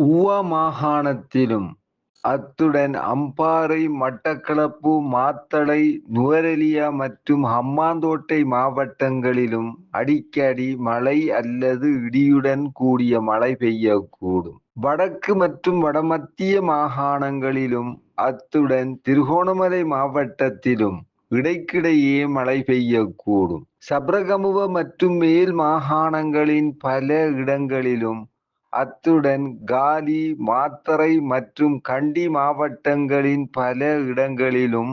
உவ மாகாணத்திலும் அத்துடன் அம்பாறை மட்டக்களப்பு மாத்தளை நுவரெலியா மற்றும் ஹம்மாந்தோட்டை மாவட்டங்களிலும் அடிக்கடி மழை அல்லது இடியுடன் கூடிய மழை பெய்யக்கூடும். வடக்கு மற்றும் வடமத்திய மாகாணங்களிலும் அத்துடன் திருகோணமலை மாவட்டத்திலும் இடைக்கிடையே மழை பெய்யக்கூடும். சப்ரகமுவ மற்றும் மேல் மாகாணங்களின் பல இடங்களிலும் அத்துடன் காலி மாத்தறை மற்றும் கண்டி மாவட்டங்களின் பல இடங்களிலும்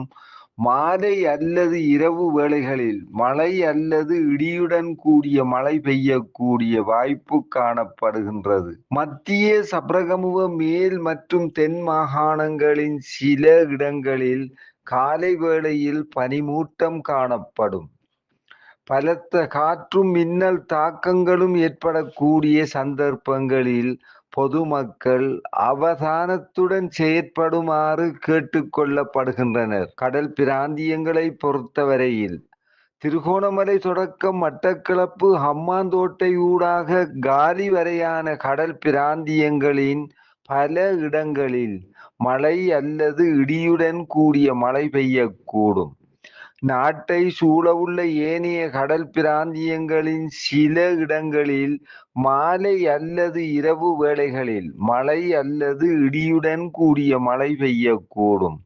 மாலை அல்லது இரவு வேளைகளில் மழை அல்லது இடியுடன் கூடிய மழை பெய்யக்கூடிய வாய்ப்பு காணப்படுகின்றது. மத்திய சப்ரகமுவ மேல் மற்றும் தென் மாகாணங்களின் சில இடங்களில் காலை வேளையில் பனிமூட்டம் காணப்படும். பலத்த காற்றும் மின்னல் தாக்கங்களும் ஏற்படக்கூடிய சந்தர்ப்பங்களில் பொதுமக்கள் அவதானத்துடன் செயற்படுமாறு கேட்டுக்கொள்ளப்படுகின்றனர். கடல் பிராந்தியங்களை பொறுத்தவரையில் திருகோணமலை தொடக்கம் மட்டக்களப்பு ஹம்மாந்தோட்டை ஊடாக காலி வரையான கடல் பிராந்தியங்களின் பல இடங்களில் மழை அல்லது இடியுடன் கூடிய மழை பெய்யக்கூடும். நாட்டை சூழவுள்ள ஏனைய கடல் பிராந்தியங்களின் சில இடங்களில் மாலை அல்லது இரவு வேளைகளில் மழை அல்லது இடியுடன் கூடிய மழை பெய்யக்கூடும்.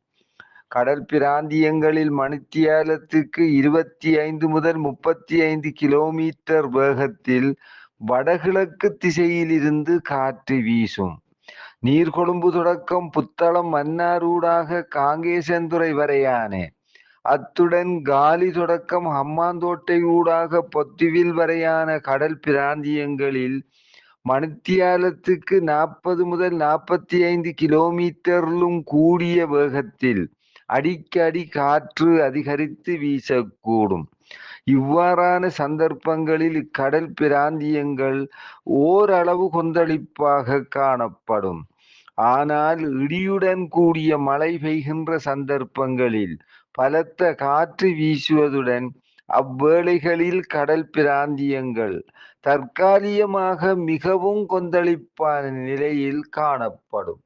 கடல் பிராந்தியங்களில் மணித்தியாலத்துக்கு இருபத்தி ஐந்து முதல் முப்பத்தி ஐந்து கிலோமீட்டர் வேகத்தில் வடகிழக்கு திசையிலிருந்து காற்று வீசும். நீர்கொழும்பு தொடக்கம் புத்தளம் மன்னாரூடாக காங்கேசந்துறை வரையானே அத்துடன் காலி தொடக்கம் ஹம்மாந்தோட்டை ஊடாக பொத்திவில் வரையான கடல் பிராந்தியங்களில் மணித்தியாலத்துக்கு நாற்பது முதல் நாற்பத்தி ஐந்து கிலோமீட்டரிலும் கூடிய வேகத்தில் அடிக்கடி காற்று அதிகரித்து வீசக்கூடும். இவ்வாறான சந்தர்ப்பங்களில் இக்கடல் பிராந்தியங்கள் ஓரளவு கொந்தளிப்பாக காணப்படும். ஆனால் இடியுடன் கூடிய மழை பெய்கின்ற சந்தர்ப்பங்களில் பலத்த காற்று வீசுவதுடன் அவ்வேளைகளில் கடல் பிராந்தியங்கள் தற்காலிகமாக மிகவும் கொந்தளிப்பான நிலையில் காணப்படும்.